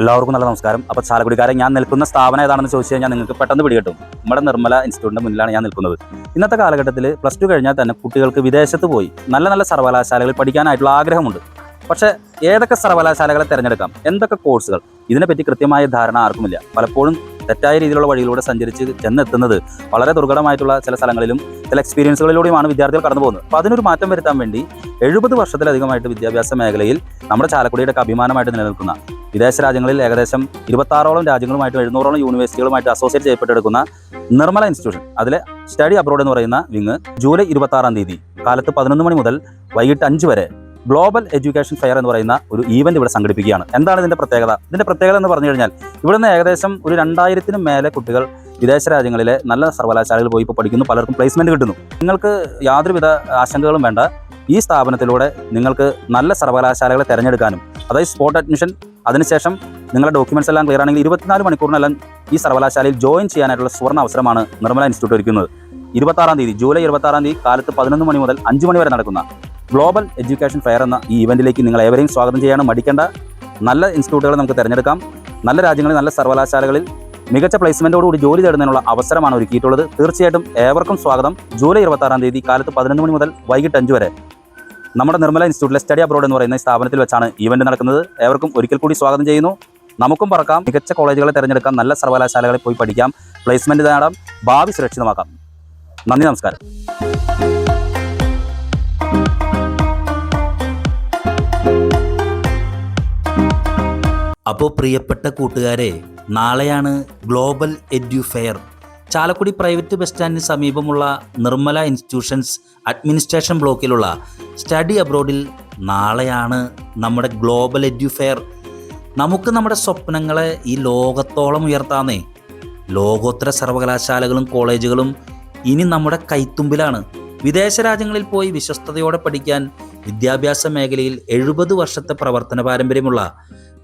എല്ലാവർക്കും നല്ല നമസ്കാരം. അപ്പോൾ ചാലക്കുടിക്കാരൻ ഞാൻ നിൽക്കുന്ന സ്ഥാപനം ഏതാണെന്ന് ചോദിച്ചു കഴിഞ്ഞാൽ നിങ്ങൾക്ക് പെട്ടെന്ന് പിടികിട്ടും. നമ്മുടെ നിർമ്മല ഇൻസ്റ്റിറ്റ്യൂട്ടിന്റെ മുന്നിലാണ് ഞാൻ നിൽക്കുന്നത്. ഇന്നത്തെ കാലഘട്ടത്തിൽ പ്ലസ് ടു കഴിഞ്ഞാൽ തന്നെ കുട്ടികൾക്ക് വിദേശത്ത് പോയി നല്ല നല്ല സർവകലാശാലകളിൽ പഠിക്കാനായിട്ടുള്ള ആഗ്രഹമുണ്ട്. പക്ഷേ ഏതൊക്കെ സർവകലാശാലകളെ തിരഞ്ഞെടുക്കാം? എന്തൊക്കെ കോഴ്സുകൾ? ഇതിനെപ്പറ്റി കൃത്യമായ ധാരണ ആർക്കുമില്ല. പലപ്പോഴും തെറ്റായ രീതിയിലുള്ള വഴിയിലൂടെ സഞ്ചരിച്ച് ചെന്നെത്തുന്നത് വളരെ ദുർഘടമായിട്ടുള്ള ചില സ്ഥലങ്ങളിലും ചില എക്സ്പീരിയൻസുകളിലൂടെയുമാണ് വിദ്യാർത്ഥികൾ കടന്നു പോകുന്നത്. അപ്പോൾ അതിനൊരു മാറ്റം വരുത്താൻ വേണ്ടി എഴുപത് വർഷത്തിലധികമായിട്ട് വിദ്യാഭ്യാസ മേഖലയിൽ നമ്മുടെ ചാലക്കുടിയുടെ അഭിമാനമായിട്ട് നിലനിൽക്കുന്ന വിദേശ രാജ്യങ്ങളിൽ ഏകദേശം ഇരുപത്താറോളം രാജ്യങ്ങളുമായിട്ട് എഴുന്നൂറോളം യൂണിവേഴ്സിറ്റികളുമായിട്ട് അസോസിയേറ്റ് ചെയ്യപ്പെട്ടെടുക്കുന്ന നിർമ്മല ഇൻസ്റ്റിറ്റ്യൂഷൻ അതിലെ സ്റ്റഡി അബ്രോഡ് എന്ന് പറയുന്ന വിങ് ജൂലൈ ഇരുപത്താറാം തീയതി കാലത്ത് പതിനൊന്ന് മണി മുതൽ വൈകിട്ട് അഞ്ച് വരെ ഗ്ലോബൽ എഡ്യൂക്കേഷൻ ഫെയർ എന്ന് പറയുന്ന ഒരു ഈവന്റ് ഇവിടെ സംഘടിപ്പിക്കുകയാണ്. എന്താണ് ഇതിന്റെ പ്രത്യേകത? ഇതിന്റെ പ്രത്യേകത എന്ന് പറഞ്ഞു കഴിഞ്ഞാൽ ഇവിടുന്ന് ഏകദേശം ഒരു രണ്ടായിരത്തിനും മേലെ കുട്ടികൾ വിദേശ രാജ്യങ്ങളിലെ നല്ല സർവകലാശാലകളിൽ പോയി ഇപ്പോൾ പഠിക്കുന്നു. പലർക്കും പ്ലേസ്മെന്റ് കിട്ടുന്നു. നിങ്ങൾക്ക് യാതൊരുവിധ ആശങ്കകളും വേണ്ട ഈ സ്ഥാപനത്തിലൂടെ നിങ്ങൾക്ക് നല്ല സർവകലാശാലകളെ തിരഞ്ഞെടുക്കാനും അതായത് സ്പോട്ട് അഡ്മിഷൻ അതിനുശേഷം നിങ്ങളുടെ ഡോക്യുമെന്റ്സ് എല്ലാം ക്ലിയർ ആണെങ്കിൽ ഇരുപത്തിനാല് മണിക്കൂറിനെല്ലാം ഈ സർവകലാശാലയിൽ ജോയിൻ ചെയ്യാനായിട്ടുള്ള സുവർണ അവസരമാണ് നിർമ്മല ഇൻസ്റ്റിറ്റ്യൂട്ട് ഒരുക്കുന്നത്. ഇരുപത്താറാം തീയതി ജൂലൈ ഇരുപത്താറാം തീയതി കാലത്ത് പതിനൊന്ന് മണി മുതൽ അഞ്ച് മണി വരെ നടക്കുന്ന ഗ്ലോബൽ എഡ്യൂക്കേഷൻ ഫെയർ എന്ന ഈ ഇവന്റിലേക്ക് നിങ്ങൾ ഏവരെയും സ്വാഗതം ചെയ്യാണ്. മടിക്കേണ്ട. നല്ല ഇൻസ്റ്റിറ്റ്യൂട്ടുകൾ നമുക്ക് തിരഞ്ഞെടുക്കാം. നല്ല രാജ്യങ്ങളിൽ നല്ല സർവകലാശാലകളിൽ മികച്ച പ്ലേസ്മെന്റോടുകൂടി ജോലി തേടുന്നതിനുള്ള അവസരമാണ് ഒരുക്കിയിട്ടുള്ളത്. തീർച്ചയായിട്ടും ഏവർക്കും സ്വാഗതം. ജൂലൈ ഇരുപത്താറാം തീയതി കാലത്ത് പതിനൊന്ന് മണി മുതൽ വൈകിട്ട് അഞ്ച് വരെ. നമ്മുടെ നിർമ്മല ഇൻസ്റ്റിറ്റ്യൂട്ടിലെ സ്റ്റഡി അബ്രോഡ് എന്ന് പറയുന്ന സ്ഥാപനത്തിൽ വെച്ചാണ് ഇവന്റ് നടക്കുന്നത്. ഏവർക്കും ഒരിക്കൽ കൂടി സ്വാഗതം ചെയ്യുന്നു. നമുക്കും പറക്കാം. മികച്ച കോളേജുകളെ തിരഞ്ഞെടുക്കാം. നല്ല സർവകലാശാലകളിൽ പോയി പഠിക്കാം. പ്ലേസ്മെന്റ് നേടാം. ഭാവി സുരക്ഷിതമാക്കാം. നന്ദി നമസ്കാരം. അപ്പോൾ പ്രിയപ്പെട്ട കൂട്ടുകാരെ നാളെയാണ് global edu fair Chalakudy private bus സ്റ്റാൻഡിന് സമീപമുള്ള നിർമ്മല ഇൻസ്റ്റിറ്റ്യൂഷൻസ് അഡ്മിനിസ്ട്രേഷൻ ബ്ലോക്കിലുള്ള സ്റ്റഡി അബ്രോഡിൽ നാളെയാണ് നമ്മുടെ ഗ്ലോബൽ എഡ്യൂഫെയർ. നമുക്ക് നമ്മുടെ സ്വപ്നങ്ങളെ ഈ ലോകത്തോളം ഉയർത്താന്നേ. ലോകോത്തര സർവകലാശാലകളും കോളേജുകളും ഇനി നമ്മുടെ കൈത്തുമ്പിലാണ്. വിദേശ രാജ്യങ്ങളിൽ പോയി വിശ്വസ്തയോടെ പഠിക്കാൻ വിദ്യാഭ്യാസ മേഖലയിൽ എഴുപത് വർഷത്തെ പ്രവർത്തന പാരമ്പര്യമുള്ള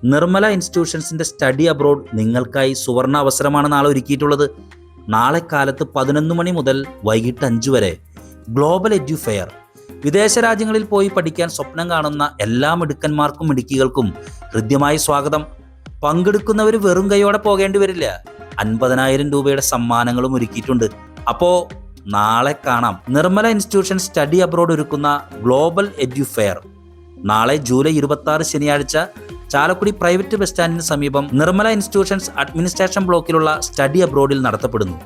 നിർമ്മല ഇൻസ്റ്റിറ്റ്യൂഷൻസിന്റെ സ്റ്റഡി അബ്രോഡ് നിങ്ങൾക്കായി സുവർണ അവസരമാണ് നാളെ ഒരുക്കിയിട്ടുള്ളത്. നാളെ കാലത്ത് പതിനൊന്ന് മണി മുതൽ വൈകിട്ട് അഞ്ച് വരെ. ഗ്ലോബൽ എഡ്യു ഫെയർ വിദേശ രാജ്യങ്ങളിൽ പോയി പഠിക്കാൻ സ്വപ്നം കാണുന്ന എല്ലാ മിടുക്കന്മാർക്കും മിടുക്കികൾക്കും ഹൃദ്യമായി സ്വാഗതം. പങ്കെടുക്കുന്നവർ വെറും കൈയോടെ പോകേണ്ടി വരില്ല. അൻപതിനായിരം രൂപയുടെ സമ്മാനങ്ങളും ഒരുക്കിയിട്ടുണ്ട്. അപ്പോ നാളെ കാണാം. നിർമ്മല ഇൻസ്റ്റിറ്റ്യൂഷൻ സ്റ്റഡി അബ്രോഡ് ഒരുക്കുന്ന ഗ്ലോബൽ എഡ്യു ഫെയർ നാളെ ജൂലൈ ഇരുപത്തി ശനിയാഴ്ച ചാലക്കുടി പ്രൈവറ്റ് ബസ് സ്റ്റാൻഡിന് സമീപം നിർമ്മല ഇൻസ്റ്റിറ്റ്യൂഷൻസ് അഡ്മിനിസ്ട്രേഷൻ ബ്ലോക്കിലുള്ള സ്റ്റഡി അബ്രോഡിൽ നടത്തപ്പെടുന്നു.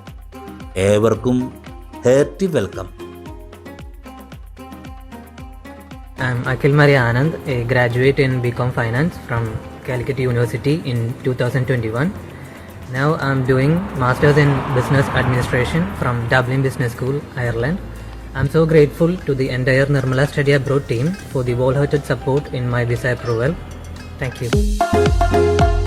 ഏവർക്കും hearty welcome. I'm Akhil Mari Anand a graduate in BCom finance from Calicut university in two thousand twenty one now I'm doing masters in business administration from Dublin business school Ireland I'm so grateful to the entire Nirmala study abroad team for the wholehearted support in my visa approval Thank you.